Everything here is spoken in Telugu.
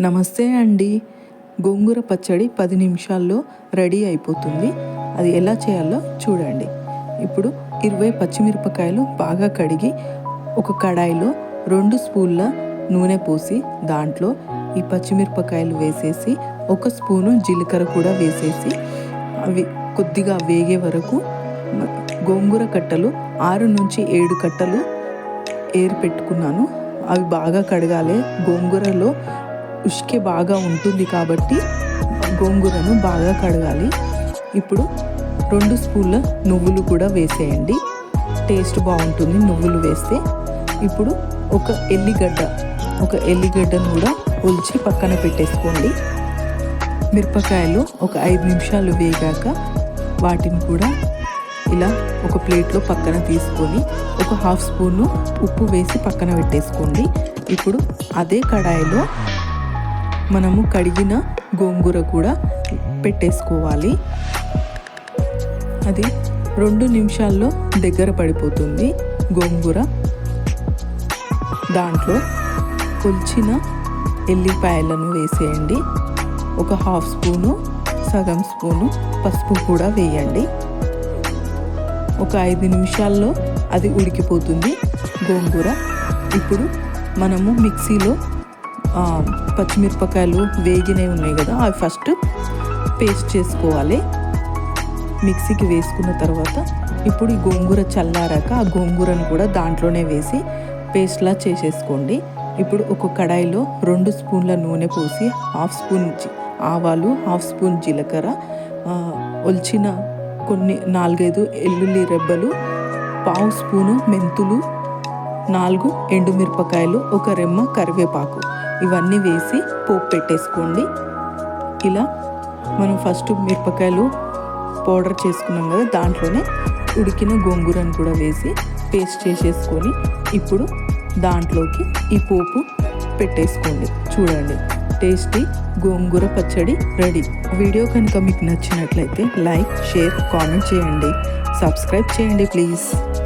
నమస్తే అండి. గోంగూర పచ్చడి పది నిమిషాల్లో రెడీ అయిపోతుంది. అది ఎలా చేయాలో చూడండి. ఇప్పుడు ఇరవై పచ్చిమిరపకాయలు బాగా కడిగి ఒక కడాయిలో రెండు స్పూన్ల నూనె పోసి దాంట్లో ఈ పచ్చిమిరపకాయలు వేసేసి ఒక స్పూను జీలకర్ర కూడా వేసేసి అవి కొద్దిగా వేగే వరకు గోంగూర కట్టలు ఆరు నుంచి ఏడు కట్టలు ఏరు పెట్టుకున్నాను. అవి బాగా కడగాలి. గోంగూరలో ఉష్కే బాగా ఉంటుంది కాబట్టి గోంగూరను బాగా కడగాలి. ఇప్పుడు రెండు స్పూన్ల నువ్వులు కూడా వేసేయండి. టేస్ట్ బాగుంటుంది నువ్వులు వేస్తే. ఇప్పుడు ఒక ఎల్లిగడ్డ ఒక ఎల్లిగడ్డను కూడా ఒలిచి పక్కన పెట్టేసుకోండి. మిరపకాయలు ఒక ఐదు నిమిషాలు వేగాక వాటిని కూడా ఇలా ఒక ప్లేట్లో పక్కన తీసుకొని ఒక హాఫ్ స్పూను ఉప్పు వేసి పక్కన పెట్టేసుకోండి. ఇప్పుడు అదే కడాయిలో మనము కడిగిన గోంగూర కూడా పెట్టేసుకోవాలి. అది రెండు నిమిషాల్లో దగ్గర పడిపోతుంది గోంగూర. దాంట్లో కొల్చిన ఎల్లిపాయలను వేసేయండి. ఒక హాఫ్ స్పూను సగం స్పూను పసుపు కూడా వేయండి. ఒక ఐదు నిమిషాల్లో అది ఉడికిపోతుంది గోంగూర. ఇప్పుడు మనము మిక్సీలో పచ్చిమిరపకాయలు వేగినవి ఉన్నాయి కదా అవి ఫస్ట్ పేస్ట్ చేసుకోవాలి. మిక్సీకి వేసుకున్న తర్వాత ఇప్పుడు ఈ గోంగూర చల్లారాక ఆ గోంగూరను కూడా దాంట్లోనే వేసి పేస్ట్లా చేసేసుకోండి. ఇప్పుడు ఒక కడాయిలో రెండు స్పూన్ల నూనె పోసి హాఫ్ స్పూన్ ఆవాలు హాఫ్ స్పూన్ జీలకర్ర ఒలిచిన కొన్ని నాలుగైదు ఎల్లుల్లి రెబ్బలు పావు స్పూను మెంతులు నాలుగు ఎండుమిరపకాయలు ఒక రెమ్మ కరివేపాకు. ఇవన్నీ వేసి పోపు పెట్టేసుకోండి. ఇలా మనం ఫస్ట్ మిరపకాయలు పౌడర్ చేసుకున్నాం కదా దాంట్లోనే ఉడికిన గోంగూరను కూడా వేసి పేస్ట్ చేసేసుకొని ఇప్పుడు దాంట్లోకి ఈ పోపు పెట్టేసుకోండి. చూడండి టేస్టీ గోంగూర పచ్చడి రెడీ. వీడియో కనుక మీకు నచ్చినట్లయితే లైక్ షేర్ కామెంట్ చేయండి. సబ్స్క్రైబ్ చేయండి ప్లీజ్.